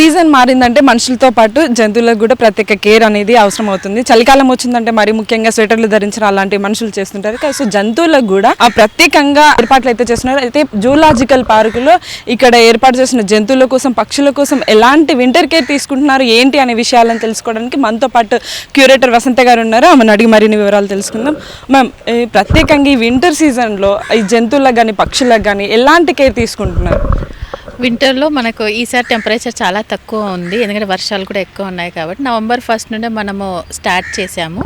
Season మారిందంటే మనుషులతో పాటు జంతువులకు కూడా ప్రత్యేక కేర్ అనేది అవసరం అవుతుంది చలికాలం వచ్చిందంటే మరి ముఖ్యంగా స్వెటర్లు ధరించడం అలాంటి మనుషులు చేస్తుంటారు. సో జంతువులకు కూడా ఆ ప్రత్యేకంగా ఏర్పాట్లు అయితే చేస్తున్నారు. అయితే జూలాజికల్ పార్కులో ఇక్కడ ఏర్పాటు చేసిన జంతువుల కోసం పక్షుల కోసం ఎలాంటి వింటర్ కేర్ తీసుకుంటున్నారు ఏంటి అనే విషయాలను తెలుసుకోవడానికి మనతో పాటు క్యూరేటర్ వసంత గారు ఉన్నారు. ఆమెను అడిగి మరిన్ని వివరాలు తెలుసుకుందాం. మ్యామ్ ప్రత్యేకంగా ఈ వింటర్ సీజన్లో ఈ జంతువులకు కానీ పక్షులకు కానీ ఎలాంటి కేర్ తీసుకుంటున్నారు? వింటర్లో మనకు ఈసారి టెంపరేచర్ చాలా తక్కువ ఉంది. ఎందుకంటే వర్షాలు కూడా ఎక్కువ ఉన్నాయి కాబట్టి నవంబర్ ఫస్ట్ నుండే మనము స్టార్ట్ చేసాము.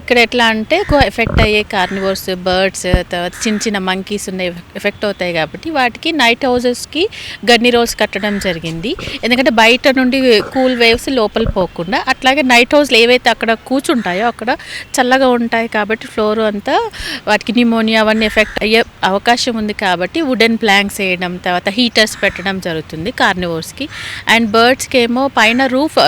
ఇక్కడ ఎట్లా అంటే ఎక్కువ ఎఫెక్ట్ అయ్యే కార్నివర్స్ బర్డ్స్ తర్వాత చిన్న చిన్న మంకీస్ ఉన్నాయి ఎఫెక్ట్ అవుతాయి కాబట్టి వాటికి నైట్ హౌజెస్కి గన్ని రోల్స్ కట్టడం జరిగింది. ఎందుకంటే బయట నుండి కూల్ వేవ్స్ లోపల పోకుండా అట్లాగే నైట్ హౌస్లు ఏవైతే అక్కడ కూర్చుంటాయో అక్కడ చల్లగా ఉంటాయి కాబట్టి ఫ్లోర్ అంతా వాటికి న్యూమోనియా అవన్నీ ఎఫెక్ట్ అయ్యే అవకాశం ఉంది కాబట్టి వుడెన్ ప్లాంక్స్ వేయడం తర్వాత హీటర్స్ పెట్టడం జరుగుతుంది కార్నివోర్స్కి అండ్ బర్డ్స్కి ఏమో పైన రూఫ్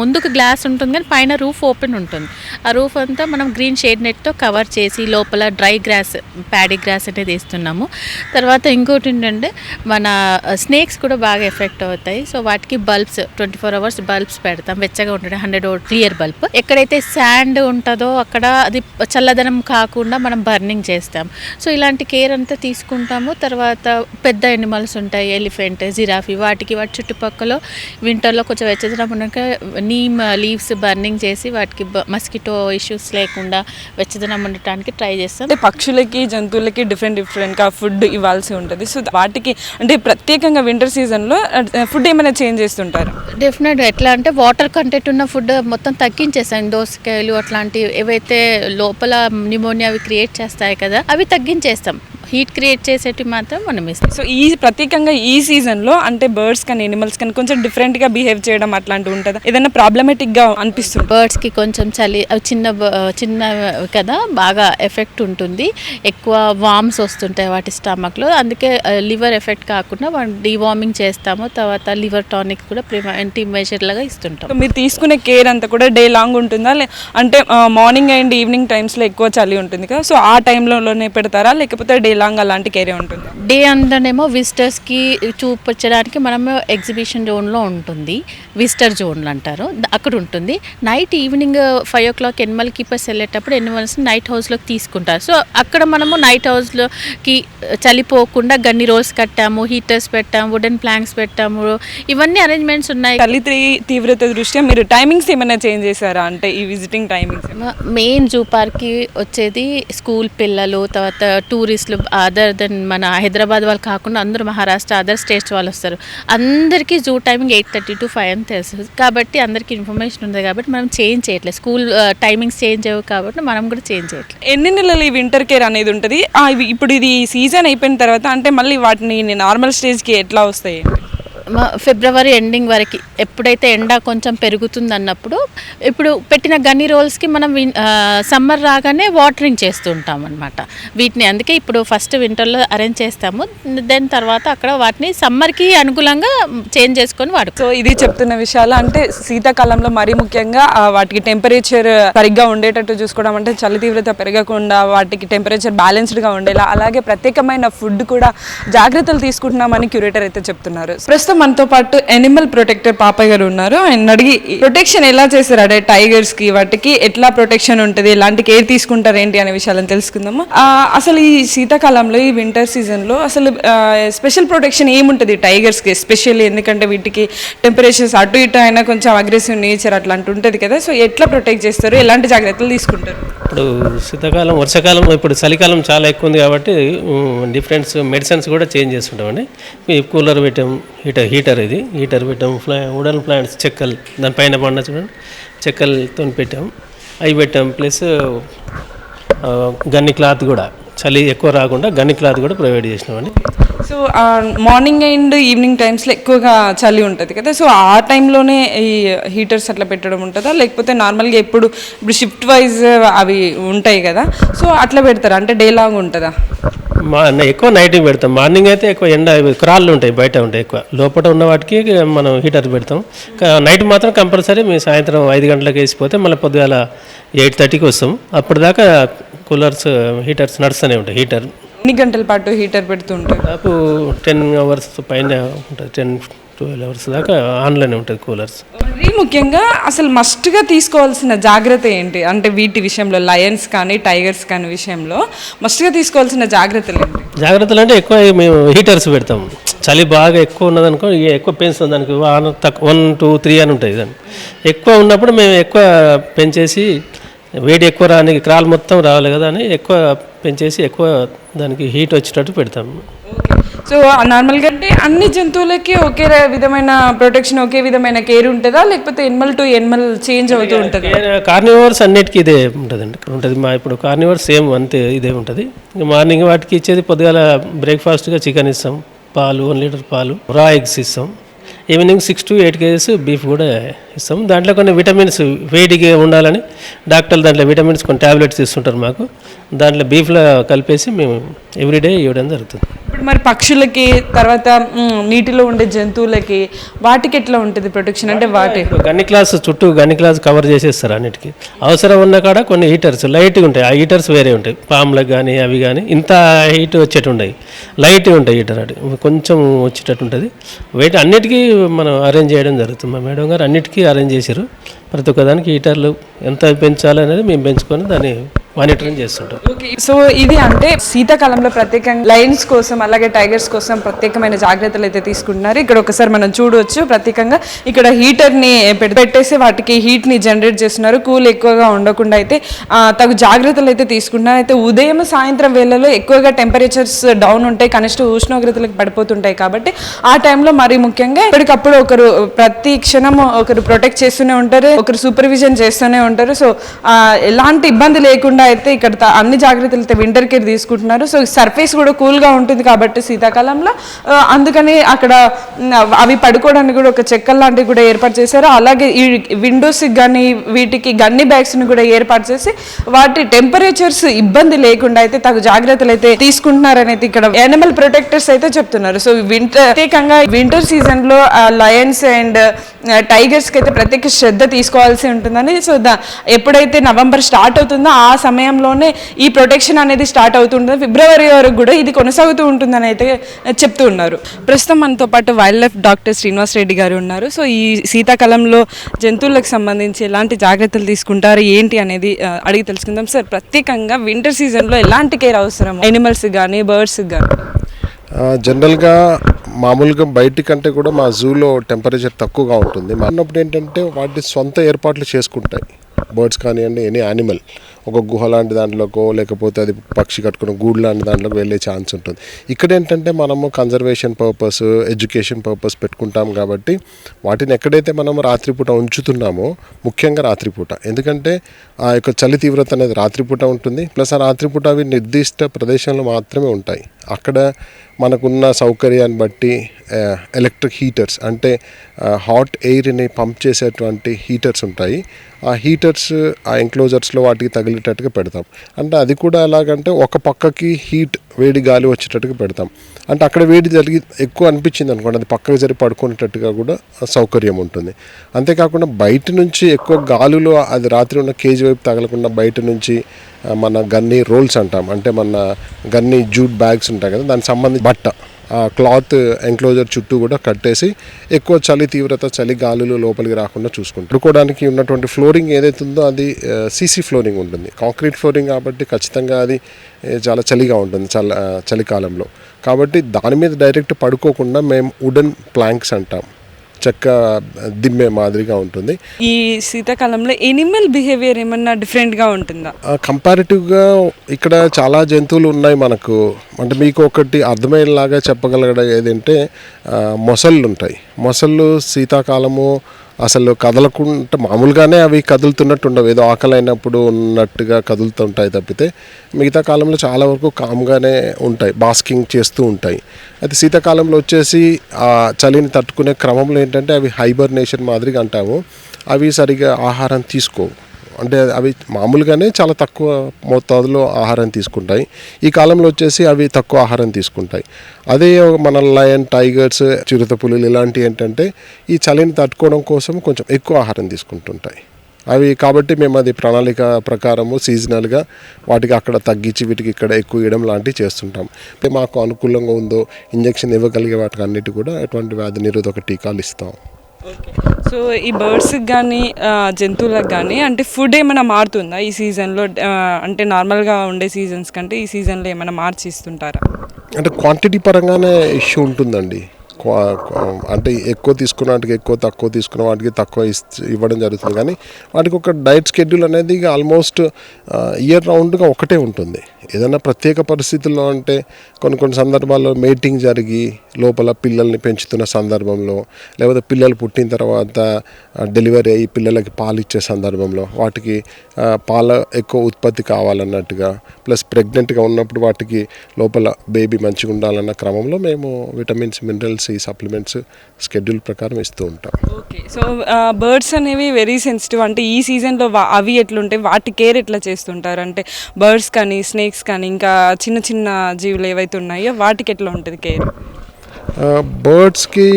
ముందుకు గ్లాస్ ఉంటుంది కానీ పైన రూఫ్ ఓపెన్ ఉంటుంది. ఆ రూఫ్ అంతా మనం గ్రీన్ షేడ్ నెట్తో కవర్ చేసి లోపల డ్రై గ్రాస్ ప్యాడీ గ్రాస్ అనేది వేస్తున్నాము. తర్వాత ఇంకోటి ఏంటంటే మన స్నేక్స్ కూడా బాగా ఎఫెక్ట్ అవుతాయి. సో వాటికి bulbs twenty four hours bulbs పెడతాం. వెచ్చగా ఉంటుంది హండ్రెడ్ క్లియర్ బల్బ్. ఎక్కడైతే శాండ్ ఉంటుందో అక్కడ అది చల్లదనం కాకుండా మనం బర్నింగ్ చేస్తాం. సో ఇలాంటి కేర్ అంతా తీసుకుంటాము. తర్వాత పెద్ద ఎనిమల్స్ ఉంటాయి ఎలిఫెంట్ జిరాఫీ వాటికి వాటి చుట్టుపక్కల వింటర్లో కొంచెం వెచ్చదనం ఉన్నాక నీమ్ లీవ్స్ బర్నింగ్ చేసి వాటికి మస్కిటో ఇష్యూస్ లేకుండా వెచ్చదనం ఉండటానికి ట్రై చేస్తాం. అంటే పక్షులకి జంతువులకి డిఫరెంట్ డిఫరెంట్గా ఫుడ్ ఇవ్వాల్సి ఉంటుంది. సో వాటికి అంటే ప్రత్యేకంగా వింటర్ సీజన్లో ఫుడ్ ఏమైనా చేంజ్ చేస్తుంటారు? డెఫినెట్ ఎట్లా అంటే వాటర్ కంటెంట్ ఉన్న ఫుడ్ మొత్తం తగ్గించేసాం దోసకాయలు అట్లాంటివి ఏవైతే లోపల న్యూమోనియా అవి క్రియేట్ చేస్తాయి కదా అవి తగ్గించేస్తాం. హీట్ క్రియేట్ చేసేటివి మాత్రం మనం ఇస్తాం. సో ఈ ప్రత్యేకంగా ఈ సీజన్లో అంటే బర్డ్స్ కానీ ఎనిమల్స్ కానీ కొంచెం డిఫరెంట్గా బిహేవ్ చేయడం అట్లాంటివి ఉంటుందా? ఏదైనా ప్రాబ్లమేటిక్గా అనిపిస్తుంది? బర్డ్స్కి కొంచెం చలి అవి చిన్న చిన్న కదా బాగా ఎఫెక్ట్ ఉంటుంది. ఎక్కువ వామ్స్ వస్తుంటాయి వాటి స్టమక్లో అందుకే లివర్ ఎఫెక్ట్ కాకుండా మనం డీవార్మింగ్ చేస్తాము. తర్వాత లివర్ టానిక్ కూడా ప్రివెంటివ్ మెజర్ లాగా ఇస్తుంటాం. మీరు తీసుకునే కేర్ అంతా కూడా డే లాంగ్ ఉంటుందా? లే- అంటే మార్నింగ్ అండ్ ఈవినింగ్ టైమ్స్లో ఎక్కువ చలి ఉంటుంది కదా. సో ఆ టైంలోనే పెడతారా? లేకపోతే డే లాంగ్ అలాంటి కేరే ఉంటుంది. డే అంతానేమో విజిటర్స్కి చూపించడానికి మనము ఎగ్జిబిషన్ జోన్లో ఉంటుంది. విజిటర్ జోన్లు అంటారు. అక్కడ ఉంటుంది. Night evening five o'clock animal keepers వెళ్ళేటప్పుడు ఎనిమల్స్ నైట్ హౌస్లోకి తీసుకుంటారు. సో అక్కడ మనము నైట్ హౌస్లోకి చలిపోకుండా గన్ని రోల్స్ కట్టాము హీటర్స్ పెట్టాము వుడెన్ ప్లాంక్స్ పెట్టాము. ఇవన్నీ అరేంజ్మెంట్స్ ఉన్నాయి. చలి తీ- తీవ్రత దృష్ట్యా మీరు టైమింగ్స్ ఏమైనా చేంజ్ చేశారా? అంటే ఈ విజిటింగ్ టైమింగ్స్ మెయిన్ జూ పార్క్కి వచ్చేది స్కూల్ పిల్లలు తర్వాత టూరిస్టులు అదర్ దెన్ మన హైదరాబాద్ వాళ్ళు కాకుండా అందరూ మహారాష్ట్ర అదర్ స్టేట్స్ వాళ్ళు వస్తారు. అందరికీ zoo timing eight thirty to five అని తెలుసు. కాబట్టి అందరికీ ఇన్ఫర్మేషన్ ఉంది కాబట్టి మనం చేంజ్ చేయట్లేదు. స్కూల్ టైమింగ్స్ చేంజ్ అవ్వవు కాబట్టి మనం కూడా చేంజ్ చేయట్లేదు. ఎన్ని నెలలు ఈ వింటర్ కేర్ అనేది ఉంటుంది? ఇప్పుడు ఇది సీజన్ అయిపోయిన తర్వాత అంటే మళ్ళీ వాటిని నార్మల్ స్టేజ్కి ఎట్లా వస్తాయి? ఫిబ్రవరి ఎండింగ్ వరకు ఎప్పుడైతే ఎండ కొంచెం పెరుగుతుంది అన్నప్పుడు ఇప్పుడు పెట్టిన గన్ని రోల్స్కి మనం విన్- సమ్మర్ రాగానే వాటరింగ్ చేస్తుంటాం అనమాట వీటిని అందుకే ఇప్పుడు ఫస్ట్ వింటర్లో అరేంజ్ చేస్తాము. దెన్ తర్వాత అక్కడ వాటిని సమ్మర్కి అనుకూలంగా చేంజ్ చేసుకొని వాడుకో. సో ఇది చెప్తున్న విషయాలు అంటే శీతాకాలంలో మరీ ముఖ్యంగా వాటికి టెంపరేచర్ సరిగ్గా ఉండేటట్టు చూసుకోవడం అంటే చలి తీవ్రత పెరగకుండా వాటికి టెంపరేచర్ బ్యాలెన్స్డ్గా ఉండేలా అలాగే ప్రత్యేకమైన ఫుడ్ కూడా జాగ్రత్తలు తీసుకుంటున్నామని క్యూరేటర్ అయితే చెప్తున్నారు. ప్రస్తుతం మనతో పాటు ఎనిమల్ ప్రొటెక్టర్ పాపయ్య గారు ఉన్నారు. ఆయన అడిగి ప్రొటెక్షన్ ఎలా చేస్తారు? అంటే టైగర్స్కి వాటికి ఎట్లా ప్రొటెక్షన్ ఉంటుంది? ఎలాంటి కేర్ తీసుకుంటారు? ఏంటి? అనే విషయాలను తెలుసుకుందాము. అసలు ఈ శీతాకాలంలో ఈ వింటర్ సీజన్లో అసలు స్పెషల్ ప్రొటెక్షన్ ఏముంటుంది టైగర్స్కి? ఎస్పెషల్లీ ఎందుకంటే వీటికి టెంపరేచర్స్ అటు ఇటు అయినా కొంచెం అగ్రెసివ్ నేచర్ అట్లాంటి ఉంటుంది కదా. సో ఎట్లా ప్రొటెక్ట్ చేస్తారు? ఎలాంటి జాగ్రత్తలు తీసుకుంటారు? ఇప్పుడు శీతాకాలం వర్షాకాలం ఇప్పుడు చలికాలం చాలా ఎక్కువ ఉంది కాబట్టి డిఫరెంట్స్ మెడిసిన్స్ కూడా చేంజ్ చేస్తుంటామండి. కూలర్ పెట్టాం హీటర్ హీటర్ ఇది. హీటర్ పెట్టాము. ఫ్లా వుడన్ ప్లాంట్స్ చెక్కలు. దానిపైన పండ చూడండి. చెక్కలతో పెట్టాం అవి పెట్టాం ప్లస్ గన్ని క్లాత్ కూడా. చలి ఎక్కువ రాకుండా గన్ని క్లాత్ కూడా ప్రొవైడ్ చేసినామండి. సో మార్నింగ్ అండ్ ఈవినింగ్ టైమ్స్లో ఎక్కువగా చలి ఉంటుంది కదా. సో ఆ టైంలోనే ఈ హీటర్స్ అట్లా పెట్టడం ఉంటుందా? లేకపోతే నార్మల్గా ఎప్పుడు ఇప్పుడు షిఫ్ట్ వైజ్ అవి ఉంటాయి కదా. సో అట్లా పెడతారా? అంటే డే లాంగ్ ఉంటుందా? మా ఎక్కువ నైటింగ్ పెడతాం. మార్నింగ్ అయితే ఎక్కువ ఎండ క్రాళ్ళు ఉంటాయి బయట ఉంటాయి ఎక్కువ. లోపల ఉన్న వాటికి మనం హీటర్ పెడతాం. నైట్ మాత్రం కంపల్సరీ మేము సాయంత్రం ఐదు గంటలకు వేసిపోతే మళ్ళీ పొద్దుగాల ఎయిట్ థర్టీకి వస్తాం. అప్పటిదాకా కూలర్స్ హీటర్స్ నడుస్తూనే ఉంటాయి. హీటర్. ఎన్ని గంటల పాటు హీటర్ పెడుతూ ఉంటారు? దాదాపు టెన్ అవర్స్ పైన ఉంటుంది. టెన్ ట్వెల్వ్ అవర్స్ దాకా ఆన్లోనే ఉంటుంది కూలర్స్. మరీ ముఖ్యంగా అసలు మస్ట్గా తీసుకోవాల్సిన జాగ్రత్త ఏంటి? అంటే వీటి విషయంలో లయన్స్ కానీ టైగర్స్ కానీ విషయంలో మస్ట్గా తీసుకోవాల్సిన జాగ్రత్తలు ఏంటి? జాగ్రత్తలు అంటే ఎక్కువ మేము హీటర్స్ పెడతాం చలి బాగా ఎక్కువ ఉన్నదనుకో ఇక ఎక్కువ పెంచుతుంది దానికి వన్ తక్కువ వన్ టూ త్రీ అని ఉంటుంది దాన్ని. ఎక్కువ ఉన్నప్పుడు మేము ఎక్కువ పెంచేసి వేడి ఎక్కువ రానికి క్రాల్ మొత్తం రావాలి కదా అని ఎక్కువ పెంచేసి ఎక్కువ దానికి హీట్ వచ్చేటట్టు పెడతాం సో నార్మల్గా అంటే అన్ని జంతువులకి ఒకే విధమైన ప్రొటెక్షన్ ఒకే విధమైన కేర్ ఉంటుందా? లేకపోతే ఎనిమల్ టు ఎనిమల్ చేంజ్ అవుతూ ఉంటుంది? కార్నివర్స్ అన్నిటికీ ఇదే ఉంటుందండి. ఉంటుంది మా ఇప్పుడు కార్నివర్స్ సేమ్ అంతే ఇదే ఉంటుంది. మార్నింగ్ వాటికి ఇచ్చేది పొద్దుగాల బ్రేక్ఫాస్ట్గా చికెన్ ఇస్తాం. పాలు వన్ లీటర్ పాలు రా ఎగ్స్ ఇస్తాం. Evening six to eight kgs beef కూడా ఇస్తాం. దాంట్లో కొన్ని విటమిన్స్ వేడిగా ఉండాలని డాక్టర్లు దాంట్లో విటమిన్స్ కొన్ని టాబ్లెట్స్ ఇస్తుంటారు మాకు. దాంట్లో బీఫ్లో కలిపేసి మేము ఎవ్రీడే ఇవ్వడం జరుగుతుంది. ఇప్పుడు మరి పక్షులకి తర్వాత నీటిలో ఉండే జంతువులకి వాటికి ఎట్లా ఉంటుంది ప్రొటెక్షన్ అంటే వాటి గన్ని క్లాస్ చుట్టూ గన్ని క్లాస్ కవర్ చేసేస్తారు అన్నిటికీ. అవసరం ఉన్న కాడ కొన్ని హీటర్స్ లైట్గా ఉంటాయి. ఆ హీటర్స్ వేరే ఉంటాయి. పాములకు కానీ అవి కానీ ఇంత హీట్ వచ్చేట్టు ఉంటాయి లైట్గా ఉంటాయి హీటర్ అటు కొంచెం వచ్చేటట్టు ఉంటుంది. వెయిట్ అన్నిటికీ మనం అరేంజ్ చేయడం జరుగుతుంది. మా మేడం గారు అన్నిటికీ అరేంజ్ చేశారు ప్రతి ఒక్క దానికి హీటర్లు ఎంత పెంచాలి అనేది మేము పెంచుకొని దాన్ని మానిటరింగ్ చేస్తుంటాం. ఓకే సో ఇది అంటే శీతాకాలంలో ప్రత్యేకంగా లైన్స్ కోసం అలాగే టైగర్స్ కోసం ప్రత్యేకమైన జాగ్రత్తలు అయితే తీసుకుంటున్నారు. ఇక్కడ ఒకసారి మనం చూడవచ్చు ప్రత్యేకంగా ఇక్కడ హీటర్ని పెట్టేసి వాటికి హీట్ని జనరేట్ చేస్తున్నారు. కూల్ ఎక్కువగా ఉండకుండా అయితే తగు జాగ్రత్తలు అయితే తీసుకుంటున్నారు. అయితే ఉదయం సాయంత్రం వేళలో ఎక్కువగా టెంపరేచర్స్ డౌన్ ఉంటాయి కనిష్ట ఉష్ణోగ్రతలకు పడిపోతుంటాయి కాబట్టి ఆ టైంలో మరి ముఖ్యంగా ఎప్పటికప్పుడు ఒకరు ప్రతి క్షణం ఒకరు ప్రొటెక్ట్ చేస్తూనే ఉంటారు ఒకరు సూపర్విజన్ చేస్తూనే ఉంటారు. సో ఎలాంటి ఇబ్బంది లేకుండా అయితే ఇక్కడ అన్ని జాగ్రత్తలు అయితే వింటర్ కేర్ తీసుకుంటున్నారు. సో సర్ఫేస్ కూడా కూల్గా ఉంటుంది కాబట్టి శీతాకాలంలో అందుకని అక్కడ అవి పడుకోవడానికి కూడా ఒక చెక్కల్ లాంటివి కూడా ఏర్పాటు చేశారు. అలాగే ఈ విండోస్కి కానీ వీటికి గన్ని బ్యాగ్స్ని కూడా ఏర్పాటు చేసి వాటి టెంపరేచర్స్ ఇబ్బంది లేకుండా అయితే తగు జాగ్రత్తలు అయితే తీసుకుంటున్నారనేది ఇక్కడ యానిమల్ ప్రొటెక్టర్స్ అయితే చెప్తున్నారు. సో వింటర్ ప్రత్యేకంగా వింటర్ సీజన్లో లయన్స్ అండ్ టైగర్స్కి అయితే ప్రత్యేక శ్రద్ధ తీసుకోవాల్సి ఉంటుందని. సో ఎప్పుడైతే నవంబర్ స్టార్ట్ అవుతుందో ఆ సమయంలోనే ఈ ప్రొటెక్షన్ అనేది స్టార్ట్ అవుతుంటుంది. ఫిబ్రవరి వరకు కూడా ఇది కొనసాగుతూ ఉంటుందని అయితే చెప్తూ ఉన్నారు. ప్రస్తుతం మనతో పాటు wildlife doctor Srinivas Reddy garu ఉన్నారు. సో ఈ శీతాకాలంలో జంతువులకు సంబంధించి ఎలాంటి జాగ్రత్తలు తీసుకుంటారు? ఏంటి అనేది అడిగి తెలుసుకుందాం. సార్ ప్రత్యేకంగా వింటర్ సీజన్లో ఎలాంటి కేర్ అవసరం ఎనిమల్స్ కానీ బర్డ్స్ కానీ జనరల్గా మామూలుగా బయటి కంటే కూడా మా జూలో టెంపరేచర్ తక్కువగా ఉంటుంది. మా ఏంటంటే వాటి సొంత ఏర్పాట్లు చేసుకుంటాయి. బర్డ్స్ కానివ్వండి ఎనీ యానిమల్ ఒక గుహ లాంటి దాంట్లోకో లేకపోతే అది పక్షి కట్టుకున్న గూడు లాంటి దాంట్లోకి వెళ్ళే ఛాన్స్ ఉంటుంది. ఇక్కడ ఏంటంటే మనము కన్జర్వేషన్ పర్పస్ ఎడ్యుకేషన్ పర్పస్ పెట్టుకుంటాం కాబట్టి వాటిని ఎక్కడైతే మనం రాత్రిపూట ఉంచుతున్నామో ముఖ్యంగా రాత్రిపూట. ఎందుకంటే ఆ యొక్క చలి తీవ్రత అనేది రాత్రిపూట ఉంటుంది. ప్లస్ ఆ రాత్రిపూట అవి నిర్దిష్ట ప్రదేశంలో మాత్రమే ఉంటాయి. అక్కడ మనకున్న సౌకర్యాన్ని బట్టి ఎలక్ట్రిక్ హీటర్స్ అంటే హాట్ ఎయిర్ని పంప్ చేసేటువంటి హీటర్స్ ఉంటాయి. ఆ హీటర్స్ ఆ ఎంక్లోజర్స్లో వాటికి తగిలి తగిలేటట్టుగా పెడతాం. అంటే అది కూడా ఎలాగంటే ఒక పక్కకి హీట్ వేడి గాలి వచ్చేటట్టుగా పెడతాం. అంటే అక్కడ వేడి జరిగి ఎక్కువ అనిపించింది అనుకోండి అది పక్కకి జరిగి పడుకునేటట్టుగా కూడా సౌకర్యం ఉంటుంది. అంతేకాకుండా బయట నుంచి ఎక్కువ గాలులో అది రాత్రి ఉన్న కేజీ వైపు తగలకుండా బయట నుంచి మన గన్ని రోల్స్ అంటాం. అంటే మన గన్ని జూట్ బ్యాగ్స్ ఉంటాయి కదా దానికి సంబంధించి బట్ట. క్లాత్ ఎంక్లోజర్ చుట్టూ కూడా కట్టేసి ఎక్కువ చలి తీవ్రత చలి గాలులు లోపలికి రాకుండా చూసుకుంటాం పడుకోవడానికి ఉన్నటువంటి ఫ్లోరింగ్ ఏదైతే ఉందో అది సీసీ ఫ్లోరింగ్ ఉంటుంది. కాంక్రీట్ ఫ్లోరింగ్ కాబట్టి ఖచ్చితంగా అది చాలా చలిగా ఉంటుంది చల చలికాలంలో. కాబట్టి దాని మీద డైరెక్ట్ పడుకోకుండా మేము వుడెన్ ప్లాంక్స్ అంటాం. చెక్క దిమ్మే మాదిరిగా ఉంటుంది. ఈ శీతాకాలంలో ఎనిమల్ బిహేవియర్ ఏమన్నా డిఫరెంట్గా ఉంటుందా? కంపారిటివ్గా ఇక్కడ చాలా జంతువులు ఉన్నాయి మనకు. అంటే మీకు ఒకటి అర్థమయ్యేలాగా చెప్పగలగడం ఏదంటే మొసళ్ళు ఉంటాయి. మొసళ్ళు శీతాకాలము అసలు కదలకుంటే మామూలుగానే అవి కదులుతున్నట్టు ఉండవు. ఏదో ఆకలి అయినప్పుడు ఉన్నట్టుగా కదులుతుంటాయి తప్పితే మిగతా కాలంలో చాలా వరకు కామ్గానే ఉంటాయి బాస్కింగ్ చేస్తూ ఉంటాయి. అయితే శీతాకాలంలో వచ్చేసి ఆ చలిని తట్టుకునే క్రమంలో ఏంటంటే అవి హైబర్నేషన్ మాదిరిగా అంటాము. అవి సరిగా ఆహారం తీసుకోవు. అంటే అవి మామూలుగానే చాలా తక్కువ మోతాదులో ఆహారం తీసుకుంటాయి. ఈ కాలంలో వచ్చేసి అవి తక్కువ ఆహారం తీసుకుంటాయి. అదే మన లయన్ టైగర్స్ చిరుత పులులు ఇలాంటివి ఏంటంటే ఈ చలిని తట్టుకోవడం కోసం కొంచెం ఎక్కువ ఆహారం తీసుకుంటుంటాయి. అవి కాబట్టి మేము అది ప్రణాళిక ప్రకారము సీజనల్గా వాటికి అక్కడ తగ్గించి వీటికి ఇక్కడ ఎక్కువ ఇవ్వడం లాంటివి చేస్తుంటాం. మాకు అనుకూలంగా ఉందో ఇంజక్షన్ ఇవ్వగలిగే వాటికి అన్నిటి కూడా ఎటువంటి వ్యాధి నిరోధక టీకాలు ఇస్తాం. సో ఈ బర్డ్స్కి కానీ జంతువులకు కానీ అంటే ఫుడ్ ఏమైనా మారుతుందా ఈ సీజన్లో? అంటే నార్మల్గా ఉండే సీజన్స్ కంటే ఈ సీజన్లో ఏమైనా మార్చి ఇస్తుంటారా అంటే క్వాంటిటీ పరంగానే ఇష్యూ ఉంటుందండి. అంటే ఎక్కువ తీసుకున్న వాటికి ఎక్కువ తక్కువ తీసుకున్న వాటికి తక్కువ ఇవ్వడం జరుగుతుంది. కానీ వాటికి ఒక డైట్ షెడ్యూల్ అనేది ఆల్మోస్ట్ ఇయర్ రౌండ్గా ఒకటే ఉంటుంది. ఏదైనా ప్రత్యేక పరిస్థితుల్లో అంటే కొన్ని కొన్ని సందర్భాల్లో మేటింగ్ జరిగి లోపల పిల్లల్ని పెంచుతున్న సందర్భంలో లేకపోతే పిల్లలు పుట్టిన తర్వాత డెలివరీ అయ్యి పిల్లలకి పాలు ఇచ్చే సందర్భంలో వాటికి పాల ఎక్కువ ఉత్పత్తి కావాలన్నట్టుగా ప్లస్ ప్రెగ్నెంట్గా ఉన్నప్పుడు వాటికి లోపల బేబీ మంచిగా ఉండాలన్న క్రమంలో మేము విటమిన్స్ మినరల్స్ ఈ సప్లిమెంట్స్ స్కెడ్యూల్ ప్రకారం ఇస్తూ ఉంటాం. ఓకే. సో బర్డ్స్ అనేవి వెరీ సెన్సిటివ్. అంటే ఈ సీజన్లో అవి ఎట్లుంటాయి వాటి కేర్ ఎట్లా చేస్తుంటారు? అంటే బర్డ్స్ కానీ స్నేక్స్ కానీ ఇంకా చిన్న చిన్న జీవులు ఏవైతే ఉన్నాయో వాటికి ఎట్లా ఉంటుంది కేర్? బర్డ్స్కి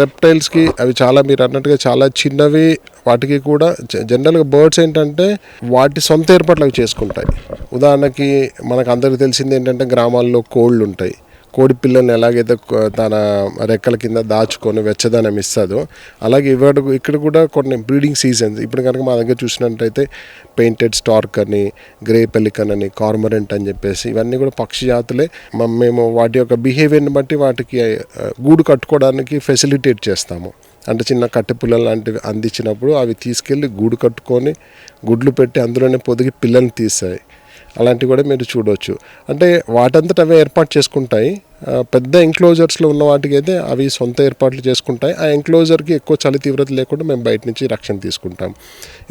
రెప్టైల్స్కి అవి చాలా మీరు అన్నట్టుగా చాలా చిన్నవి వాటికి కూడా జనరల్గా బర్డ్స్ ఏంటంటే వాటి సొంత ఏర్పాట్లు అవి చేసుకుంటాయి. ఉదాహరణకి మనకు అందరికీ తెలిసింది ఏంటంటే గ్రామాల్లో కోళ్ళు ఉంటాయి. కోడి పిల్లల్ని ఎలాగైతే తన రెక్కల కింద దాచుకొని వెచ్చదనం ఇస్తుందో అలాగే ఇవాడు ఇక్కడ కూడా కొన్ని బ్రీడింగ్ సీజన్స్. ఇప్పుడు కనుక మా దగ్గర చూసినట్టయితే పెయింటెడ్ స్టార్క్ అని గ్రే పెలికన్ అని కార్మరెంట్ అని చెప్పేసి ఇవన్నీ కూడా పక్షి జాతులే. మేము వాటి యొక్క బిహేవియర్ని బట్టి వాటికి గూడు కట్టుకోవడానికి ఫెసిలిటేట్ చేస్తాము. అంటే చిన్న కట్టె పిల్లలు లాంటివి అందించినప్పుడు అవి తీసుకెళ్ళి గూడు కట్టుకొని గుడ్లు పెట్టి అందులోనే పొదిగి పిల్లల్ని తీస్తాయి. అలాంటివి కూడా మీరు చూడవచ్చు అంటే వాటంతట అవే ఏర్పాటు చేసుకుంటాయి. పెద్ద ఎంక్లోజర్స్లో ఉన్న వాటికి అయితే అవి సొంత ఏర్పాట్లు చేసుకుంటాయి. ఆ ఎంక్లోజర్కి ఎక్కువ చలి తీవ్రత లేకుండా మేము బయట నుంచి రక్షణ తీసుకుంటాం.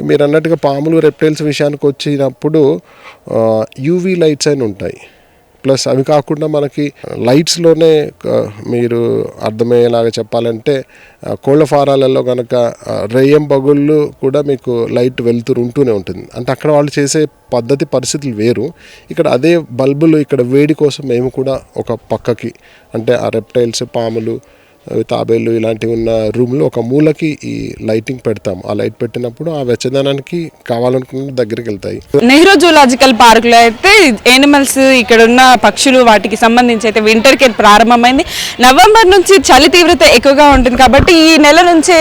మీరు అన్నట్టుగా పాములు రెప్టైల్స్ విషయానికి వచ్చినప్పుడు యూవీ లైట్స్ అని ఉంటాయి. ప్లస్ అవి కాకుండా మనకి లైట్స్లోనే మీరు అర్థమయ్యేలాగా చెప్పాలంటే కోళ్ళ ఫారాలలో కనుక రేయం బగుళ్ళు కూడా మీకు లైట్ వెలుతురు ఉంటూనే ఉంటుంది. అంటే అక్కడ వాళ్ళు చేసే పద్ధతి పరిస్థితులు వేరు. ఇక్కడ అదే బల్బులు ఇక్కడ వేడి కోసం మేము కూడా ఒక పక్కకి అంటే ఆ రెప్టైల్స్ పాములు తాబేలు ఇలాంటివి ఉన్న రూమ్లో ఒక మూలకి ఈ లైటింగ్ పెడతాం. ఆ లైట్ పెట్టినప్పుడు ఆ వెచ్చదనానికి కావాలనుకున్న దగ్గరికి వెళ్తాయి. నెహ్రూ జూలాజికల్ పార్క్లో అయితే యానిమల్స్ ఇక్కడ ఉన్న పక్షులు వాటికి సంబంధించి అయితే వింటర్ కేర్ ప్రారంభమైంది. నవంబర్ నుంచి చలి తీవ్రత ఎక్కువగా ఉంటుంది కాబట్టి ఈ నెల నుంచే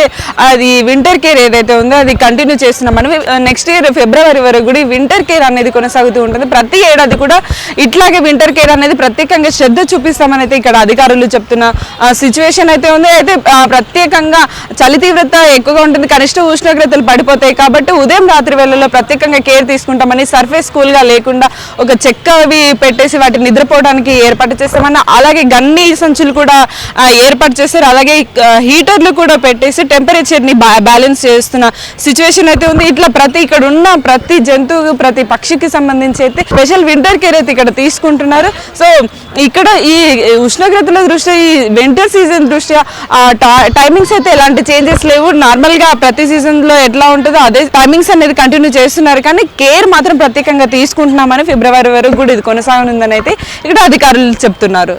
అది వింటర్ కేర్ ఏదైతే ఉందో అది కంటిన్యూ చేస్తున్నాం మనం. నెక్స్ట్ ఇయర్ ఫిబ్రవరి వరకు కూడా వింటర్ కేర్ అనేది కొనసాగుతూ ఉంటుంది. ప్రతి ఏడాది కూడా ఇట్లాగే వింటర్ కేర్ అనేది ప్రత్యేకంగా శ్రద్ధ చూపిస్తామని అయితే ఇక్కడ అధికారులు చెప్తున్న సిచ్యువేషన్ అయితే ఉంది. అయితే ప్రత్యేకంగా చలి తీవ్రత ఎక్కువగా ఉంటుంది. కనిష్ట ఉష్ణోగ్రతలు పడిపోతాయి కాబట్టి ఉదయం రాత్రి వేళల్లో ప్రత్యేకంగా కేర్ తీసుకుంటామని సర్ఫేస్ కూల్గా లేకుండా ఒక చెక్క అవి పెట్టేసి వాటిని నిద్రపోవడానికి ఏర్పాటు చేస్తామని అలాగే గన్ని సంచులు కూడా ఏర్పాటు చేస్తారు. అలాగే హీటర్లు కూడా పెట్టేసి టెంపరేచర్ని బ్యాలెన్స్ చేస్తున్న సిచ్యువేషన్ అయితే ఉంది. ఇట్లా ప్రతి ఇక్కడ ఉన్న ప్రతి జంతువు ప్రతి పక్షికి సంబంధించి అయితే స్పెషల్ వింటర్ కేర్ అయితే ఇక్కడ తీసుకుంటున్నారు. సో ఇక్కడ ఈ ఉష్ణోగ్రతల దృష్ట్యా ఈ వింటర్ సీజన్ దృష్టి ఆ టైమింగ్స్ అయితే ఎలాంటి చేంజెస్ లేవు. నార్మల్గా ప్రతి సీజన్లో ఎట్లా ఉంటుందో అదే టైమింగ్స్ అనేది కంటిన్యూ చేస్తున్నారు. కానీ కేర్ మాత్రం ప్రత్యేకంగా తీసుకుంటున్నామని ఫిబ్రవరి వరకు కూడా ఇది కొనసాగనుందని అయితే ఇక్కడ అధికారులు చెప్తున్నారు.